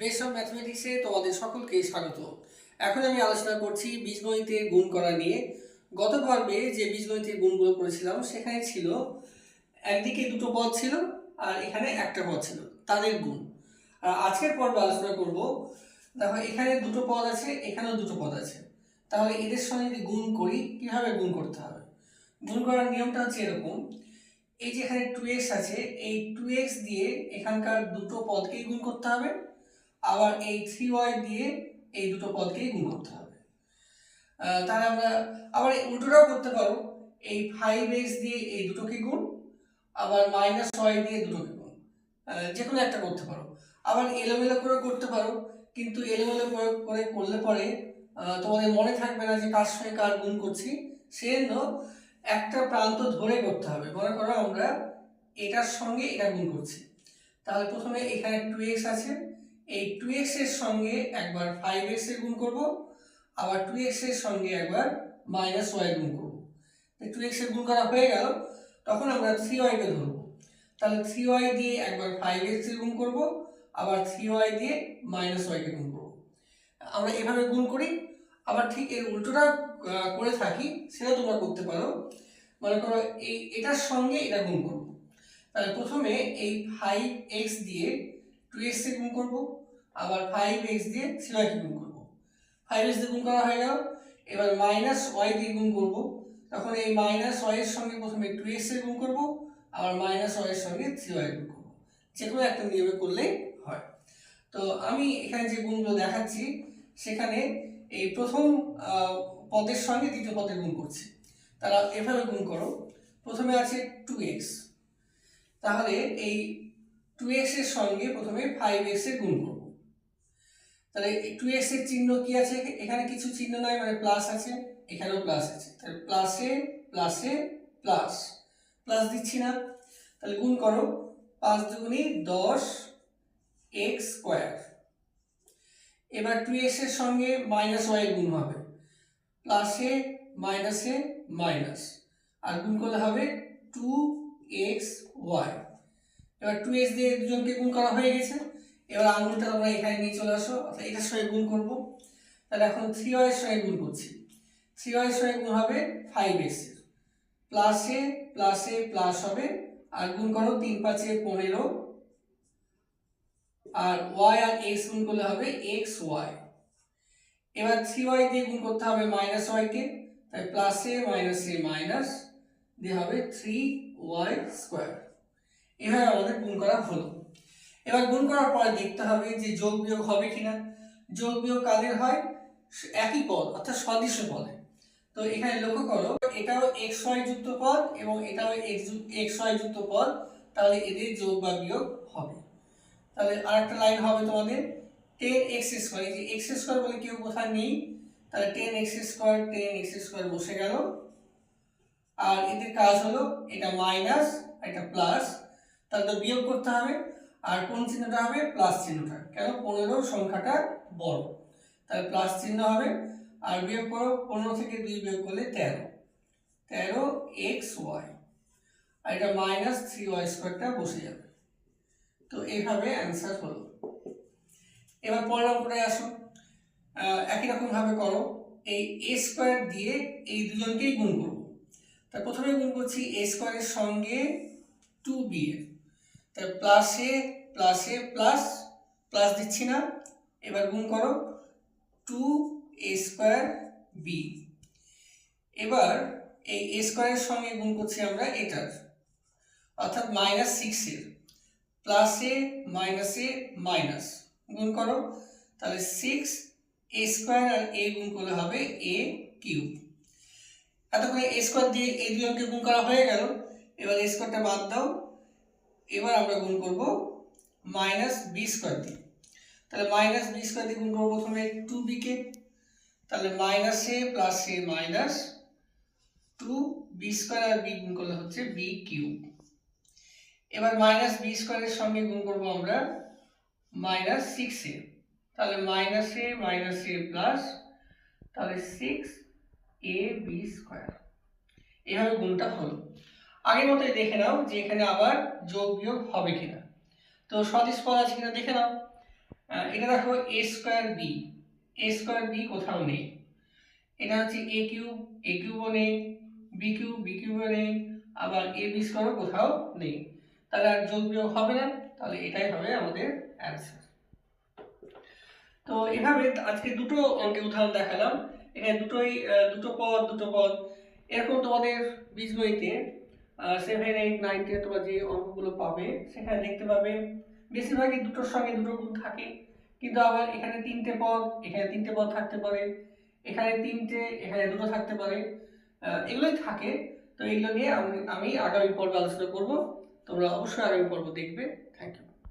Base of ম্যাথমেটিক্সে তোমাদের সকলকে স্বাগত। এখন আমি আলোচনা করছি বীজগণিতের গুণ করা নিয়ে। গত পর্বে যে বীজগণিতের গুণগুলো করেছিলাম, সেখানে ছিল একদিকে দুটো পদ ছিল আর এখানে একটা পদ ছিল, তাদের গুণ। আর আজকের পর্বে আলোচনা করব, দেখো এখানে দুটো পদ আছে, এখানেও দুটো পদ আছে। তাহলে এদের সঙ্গে যদি গুণ করি, কীভাবে গুণ করতে হবে? গুণ করার নিয়মটা হচ্ছে এরকম, এই যে এখানে টু এক্স আছে, এই টু এক্স দিয়ে এখানকার দুটো পদকেই গুণ করতে হবে। আবার এই থ্রি ওয়াই দিয়ে এই দুটো পদকেই গুণ করতে হবে। তাহলে আমরা আবার উল্টোটাও করতে পারো। এই ফাইভ এক্স দিয়ে এই দুটোকে গুণ, আবার মাইনাস ওয়াই দিয়ে দুটোকে গুণ। যে কোনো একটা করতে পারো। আবার এলোমেলো করে করতে পারো, কিন্তু এলোমেলো করে করলে পরে তোমাদের মনে থাকবে না যে কার সঙ্গে কার গুণ করছি। সেজন্য একটা প্রান্ত ধরে করতে হবে। মনে করো আমরা এটার সঙ্গে এটা গুণ করছি। তাহলে প্রথমে এখানে টু এক্স আছে। এই টু এক্সের সঙ্গে একবার ফাইভ এক্সের গুণ করব, আবার টু এক্সের সঙ্গে একবার মাইনাস ওয়াই গুণ করব। টু এক্সের গুণ করা হয়ে গেল, তখন আমরা থ্রি ওয়াইকে ধরবো। তাহলে থ্রি ওয়াই দিয়ে একবার ফাইভ এক্সের গুণ করব, আবার থ্রি ওয়াই দিয়ে মাইনাস ওয়াইকে গুণ করব। আমরা এভাবে গুণ করি, আবার ঠিক এর উল্টোটা করে থাকি, সেটা তোমরা করতে পারো। মনে করো এই, এটার সঙ্গে এটা গুণ করব। তাহলে প্রথমে এই ফাইভ এক্স দিয়ে টু এক্স এ গুণ করব আবার ফাইভ এক্স দিয়ে থ্রি ওয়াইকে গুণ করব। ফাইভ এক্স দিয়ে গুণ করা হয়ে গেল এবার মাইনাস ওয়াই দিয়ে গুণ করব। তখন এই মাইনাস ওয়াই এর সঙ্গে প্রথমে টু এক্সের গুণ করব, আবার মাইনাস ওয়াই এর সঙ্গে থ্রি ওয়াই গুণ করব। যে কোনো একটা নিয়মে করলেই হয়। তো আমি এখানে যে গুণগুলো দেখাচ্ছি, সেখানে এই প্রথম পদের সঙ্গে দ্বিতীয় পদের গুণ করছি। তারা এভাবে গুণ করো। প্রথমে আছে টু এক্স তাহলে এই টু এক্সের সঙ্গে প্রথমে ফাইভ এক্সের গুণ করব। তাহলে টু এক্সের চিহ্ন কি আছে? এখানে কিছু চিহ্ন নাই মানে প্লাস আছে, এখানেও প্লাস আছে। তাহলে প্লাসে প্লাসে প্লাস প্লাস দিচ্ছি না। তাহলে গুণ করো, পাঁচ দুগুণি দশ এক্স স্কোয়ার এবার টু এক্সের সঙ্গে মাইনাস ওয়াই গুণ হবে। প্লাসে মাইনাসে মাইনাস আর গুণ করলে হবে টু এক্স ওয়াই এবার টু এক্স দিয়ে দুজনকে গুণ করা হয়ে গেছে। এবার আঙুলটা আমরা এখানে নিয়ে চলে আসো, অর্থাৎ এটার সঙ্গে গুণ করব। তাহলে এখন থ্রি ওয়াইয়ের সঙ্গে গুণ করছি। থ্রি ওয়াইয়ের সঙ্গে গুণ হবে ফাইভ এক্সের প্লাসে প্লাসে প্লাস হবে, আর গুণ করো তিন পাঁচে পনেরো, আর ওয়াই আর এক্স গুণ করলে হবে এক্স ওয়াই এবার থ্রি ওয়াই দিয়ে গুণ করতে হবে মাইনাস ওয়াইকে তাই প্লাসে মাইনাসে মাইনাস দিয়ে হবে থ্রি ওয়াই স্কোয়ার এভাবে আমাদের গুণ করা হলো। এবার গুণ করার পরে দেখতে হবে যে যোগ বিয়োগ হবে কিনা। যোগ বিয়োগ কাদের হয়? একই পদ, অর্থাৎ সদৃশ্য পদে। তো এখানে লক্ষ্য করো এটাও এক্স ওয়াই যুক্ত পদ এবং এটাও এক্স ওয়াই যুক্ত পদ, তাহলে এদের যোগ বা বিয়োগ হবে। তাহলে আরেকটা লাইন হবে তোমাদের টেন এক্স স্কোয়ার এই যে এক্স স্কোয়ার বলে কেউ কোথায় নেই, তাহলে ten X square ten X square বসে গেল। আর এদের কাজ হলো, এটা মাইনাস এটা প্লাস তাহলে তো বিয়োগ করতে হবে। আর কোন চিহ্নটা হবে? প্লাস চিহ্নটা। কেন? পনেরো সংখ্যাটা বড়। তাহলে প্লাস চিহ্ন হবে। আর বিয়োগ করো, পনেরো থেকে দুই বিয়োগ করলে তেরো। তেরো এক্স ওয়াই। আর এটা মাইনাস থ্রি ওয়াই স্কোয়ারটা বসে যাবে। তো এইভাবে অ্যান্সার হলো। এবার পরের অঙ্কটায় আসো। একই রকমভাবে করো। এই এ স্কোয়ার দিয়ে এই দুজনকেই গুণ করব তা প্রথমে গুণ করছি এ স্কোয়ারের সঙ্গে টু বি তা প্লাসে প্লাসে প্লাস প্লাস দিচ্ছি না। এবার গুণ করো টু এ স্কোয়ার বি এবার এই এ স্কোয়ারের সঙ্গে গুণ করছি আমরা এটার অর্থাৎ মাইনাস সিক্সের প্লাসে মাইনাসে মাইনাস গুণ করো। তাহলে সিক্স এ স্কোয়ার আর এ গুণ করলে হবে এ কিউব এতক্ষণে এ স্কোয়ার দিয়ে এই দুজনকে গুণ করা হয়ে গেল। এবার এ স্কোয়ারটা বাদ দাও। এবার আমরা গুণ করব মাইনাস বি স্কোয়ার দিয়ে তাহলে মাইনাস বি স্কোয়ার দিয়ে গুণ করব প্রথমে টু বিকে তাহলে মাইনাস এ প্লাস প্লাসে মাইনাস টু বি স্কোয়ার আর বি গুণ করলে হচ্ছে বি কিউব এবার মাইনাস বি স্কোয়ারের সঙ্গে গুণ করব আমরা মাইনাস সিক্স এ তাহলে মাইনাসে মাইনাসে প্লাস তাহলে সিক্স এ বি স্কোয়ার এভাবে গুণটা হলো। আগের মতোই দেখে নাও যে এখানে আবার যোগ বিয়োগ হবে কিনা। তো সদিশ পদ আছে কিনা দেখে নাও। এটা দেখো A square B A square B কোথাও নেই। এটা হচ্ছে এ কিউব এ কিউবও নেই বি কিউব বি কিউবও নেই, আবার এ বি স্কোয়ারও কোথাও নেই। তাহলে আর যোগ বিয়োগ হবে না, তাহলে এটাই হবে আমাদের অ্যান্সার তো এভাবে আজকে দুটো অঙ্কের উদাহরণ দেখালাম। এখানে দুটোই দুটো পদ দুটো পদ। এরকম তোমাদের বীজগণিতে সেভেন এইট নাইন টেন তোমরা যে অঙ্কগুলো পাবে, সেখানে দেখতে পাবে বেশিরভাগই দুটোর সঙ্গে দুটো গুণ থাকে। কিন্তু আবার এখানে তিনটে পদ, এখানে তিনটে পদ থাকতে পারে, এখানে তিনটে, এখানে দুটো থাকতে পারে। এগুলোই থাকে। তো এগুলো নিয়ে আমি আগামী পর্বে আলোচনা করব। তোমরা অবশ্যই আগামী পর্ব দেখবে। Thank you